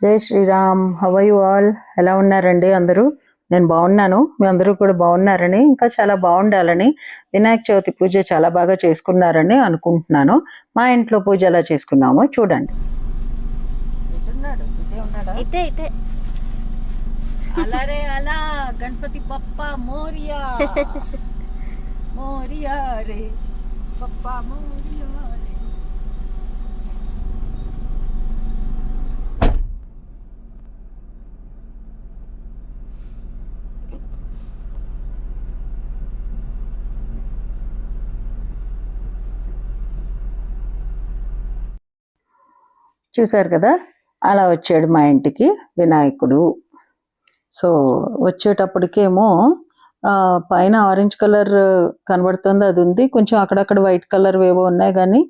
జై Sriram how you all ఎలా ఉన్నారండి అందరూ? నేను బాగున్నాను. మీ అందరూ కూడా బాగున్నారని ఇంకా చాలా బాగుండాలని వినాయక చవితి పూజ చాలా బాగా చేసుకున్నారని అనుకుంటున్నాను. మా ఇంట్లో పూజ ఎలా చేసుకున్నామో చూడండి. అలరే అలా గణపతి పప్ప మోరియా. మోరియా రే పప్ప మోరియా రే చూశారు కదా? అలా వచ్చాడు మా ఇంటికి వినాయకుడు. సో వచ్చేటప్పటికేమో పైన ఆరెంజ్ కలర్ కనబడుతుంది అది ఉంది. కొంచెం అక్కడక్కడ వైట్ కలర్ ఏవో ఉన్నాయి కానీ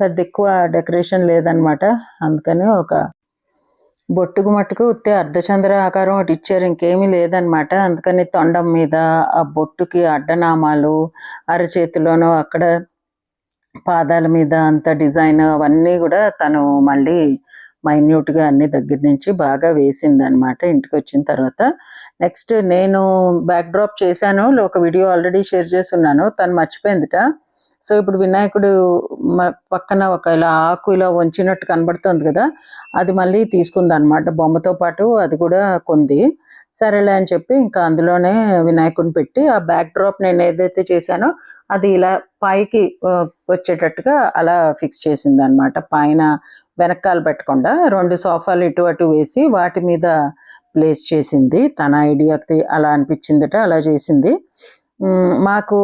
పెద్ద ఎక్కువ డెకరేషన్ లేదనమాట. అందుకని ఒక బొట్టుకు మట్టుకు ఉత్తే అర్ధచంద్ర ఆకారం ఒకటి ఇచ్చారు ఇంకేమీ లేదనమాట. అందుకని తొండం మీద ఆ బొట్టుకి అడ్డనామాలు అరచేతిలోనో అక్కడ పాదాల మీద అంత డిజైన్ అవన్నీ కూడా తను మళ్ళీ మైన్యూట్గా అన్ని దగ్గర నుంచి బాగా వేసిందనమాట ఇంటికి వచ్చిన తర్వాత. నెక్స్ట్ నేను బ్యాక్ డ్రాప్ చేశాను ఒక వీడియో ఆల్రెడీ షేర్ చేసి ఉన్నాను తను మర్చిపోయిందిట. సో ఇప్పుడు వినాయకుడు మ- పక్కన ఒక ఇలా ఆకు ఇలా వంచినట్టు కనబడుతుంది కదా అది మళ్ళీ తీసుకుంది అనమాట బొమ్మతో పాటు అది కూడా కొంది. సరేలే అని చెప్పి ఇంకా అందులోనే వినాయకుడిని పెట్టి ఆ బ్యాక్ డ్రాప్ నేను ఏదైతే చేశానో అది ఇలా పైకి వచ్చేటట్టుగా అలా ఫిక్స్ చేసింది అనమాట పైన వెనకాల పెట్టకుండా రెండు సోఫాలు ఇటు అటు వేసి వాటి మీద ప్లేస్ చేసింది. తన ఐడియాకి అలా అనిపించిందట అలా చేసింది. మాకు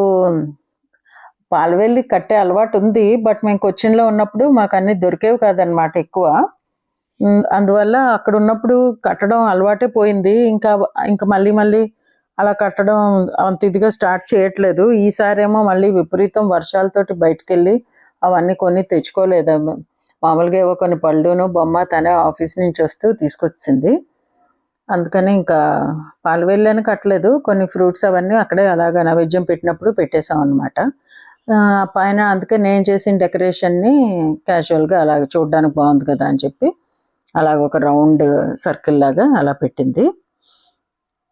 పాలవెల్లి కట్టే అలవాటు ఉంది బట్ మేము కొచ్చిన్లో ఉన్నప్పుడు మాకు అన్ని దొరికేవి కాదనమాట ఎక్కువ. అందువల్ల అక్కడ ఉన్నప్పుడు కట్టడం అలవాటే పోయింది. ఇంకా ఇంకా మళ్ళీ మళ్ళీ అలా కట్టడం అంత ఇదిగా స్టార్ట్ చేయట్లేదు. ఈసారేమో మళ్ళీ విపరీతం వర్షాలతోటి బయటకు వెళ్ళి అవన్నీ కొన్ని తెచ్చుకోలేదు. మామూలుగా ఏవో కొన్ని పళ్ళును బొమ్మ తనే ఆఫీస్ నుంచి వస్తూ తీసుకొచ్చింది. అందుకని ఇంకా పాలవెల్లని కట్టలేదు. కొన్ని ఫ్రూట్స్ అవన్నీ అక్కడే అలాగా నైవేద్యం పెట్టినప్పుడు పెట్టేసాం అనమాట పైన అందుకే నేను చేసిన డెకరేషన్ని క్యాజువల్గా అలాగ చూడడానికి బాగుంది కదా అని చెప్పి అలాగ ఒక రౌండ్ సర్కిల్ లాగా అలా పెట్టింది.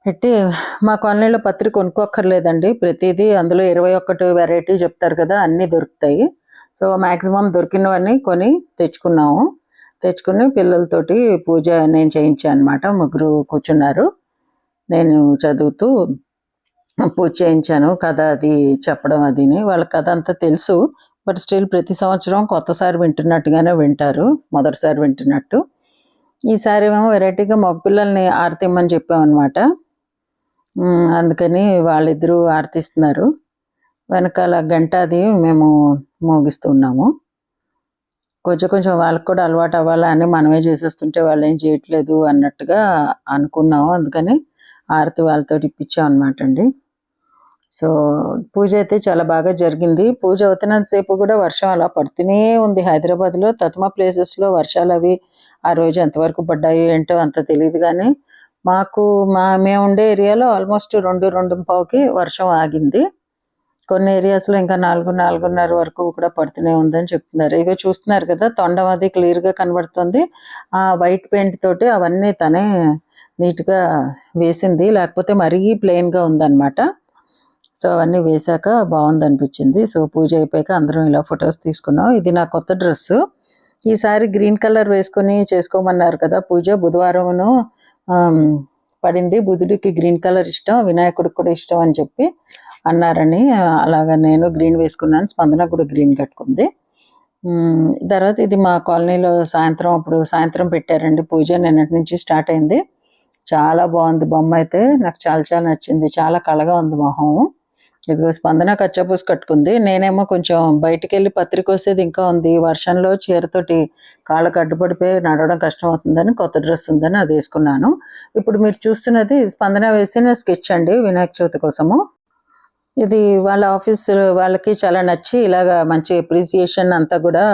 పెట్టి మా కాలనీలో పత్రిక కొనుక్కోక్కర్లేదండి. ప్రతిదీ అందులో ఇరవై ఒక్కటి వెరైటీ చెప్తారు కదా అన్నీ దొరుకుతాయి. సో మ్యాక్సిమం దొరికినవన్నీ కొని తెచ్చుకున్నాము. తెచ్చుకుని పిల్లలతోటి పూజ నేను చేయించాను అనమాట ముగ్గురు కూర్చున్నారు. నేను చదువుతూ పూజ చేయించాను కథ అది చెప్పడం అదిని. వాళ్ళ కథ అంతా తెలుసు. బట్ స్టిల్ ప్రతి సంవత్సరం కొత్తసారి వింటున్నట్టుగానే వింటారు మొదటిసారి వింటున్నట్టు. ఈసారి ఏమో వెరైటీగా మగపిల్లల్ని ఆరతిమ్మని చెప్పామన్నమాట. అందుకని వాళ్ళిద్దరూ ఆరతిస్తున్నారు. వెనకాల గంట అది మేము మోగిస్తున్నాము కొంచెం కొంచెం వాళ్ళకి కూడా అలవాటు అవ్వాలా అని మనమే చేసేస్తుంటే వాళ్ళు ఏం చేయట్లేదు అన్నట్టుగా అనుకున్నాము. అందుకని ఆరతి వాళ్ళతో ఇప్పించాం అనమాట అండి. సో పూజ అయితే చాలా బాగా జరిగింది. పూజ అవుతున్నంతసేపు కూడా వర్షం అలా పడుతూనే ఉంది. హైదరాబాద్లో తతమా ప్లేసెస్లో వర్షాలు అవి ఆ రోజు ఎంతవరకు పడ్డాయో ఏంటో అంత తెలియదు కానీ మాకు మా మేము ఉండే ఏరియాలో ఆల్మోస్ట్ రెండు రెండు పావుకి వర్షం ఆగింది. కొన్ని ఏరియాస్లో ఇంకా నాలుగు నాలుగున్నర వరకు కూడా పడుతూనే ఉందని చెప్తున్నారు. ఇక చూస్తున్నారు కదా తొండం అది క్లియర్గా కనబడుతుంది. ఆ వైట్ పెయింట్ తోటి అవన్నీ తనే నీట్గా వేసింది. లేకపోతే మరీ ప్లెయిన్గా ఉందన్నమాట. సో అవన్నీ వేశాక బాగుంది అనిపించింది సో పూజ అయిపోయాక అందరం ఇలా ఫొటోస్ తీసుకున్నాం. ఇది నా కొత్త డ్రెస్సు ఈసారి గ్రీన్ కలర్ వేసుకొని చేసుకోమన్నారు కదా పూజ. బుధవారమును పడింది. బుధుడికి గ్రీన్ కలర్ ఇష్టం వినాయకుడికి కూడా ఇష్టం అని చెప్పి అన్నారని అలాగా నేను గ్రీన్ వేసుకున్నాను. స్పందన కూడా గ్రీన్ కట్టుకుంది. తర్వాత ఇది మా కాలనీలో సాయంత్రం అప్పుడు సాయంత్రం పెట్టారండి పూజ. నిన్నటి నుంచి స్టార్ట్ అయింది. చాలా బాగుంది బొమ్మ అయితే. నాకు చాలా చాలా నచ్చింది. చాలా కళగా ఉంది మొహం. ఇదిగో స్పందన కచ్చపూసి కట్టుకుంది. నేనేమో కొంచెం బయటికి వెళ్ళి పత్రిక వచ్చేది ఇంకా ఉంది. వర్షంలో చీరతోటి కాళ్ళకు అడ్డుపడిపోయి నడవడం కష్టం అవుతుందని కొత్త డ్రెస్ ఉందని అది వేసుకున్నాను. ఇప్పుడు మీరు చూస్తున్నది స్పందన వేసిన స్కెచ్ అండి వినాయక చవితి కోసము. ఇది వాళ్ళ ఆఫీస్ వాళ్ళకి చాలా నచ్చి ఇలాగా మంచి అప్రిసియేషన్ అంతా కూడా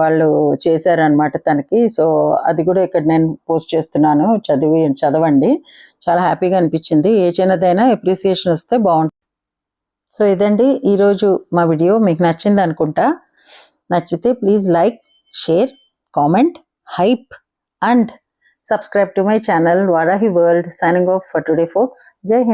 వాళ్ళు చేశారనమాట తనకి. సో అది కూడా ఇక్కడ నేను పోస్ట్ చేస్తున్నాను. చదివి చదవండి. చాలా హ్యాపీగా అనిపించింది. ఏ చిన్నదైనా అప్రిసియేషన్ వస్తే బాగుంటుంది. సో ఇదండి ఈరోజు మా వీడియో. మీకు నచ్చింది అనుకుంటా. నచ్చితే please like share comment hype and subscribe to my channel Varahi world signing off for today folks జై హింద్.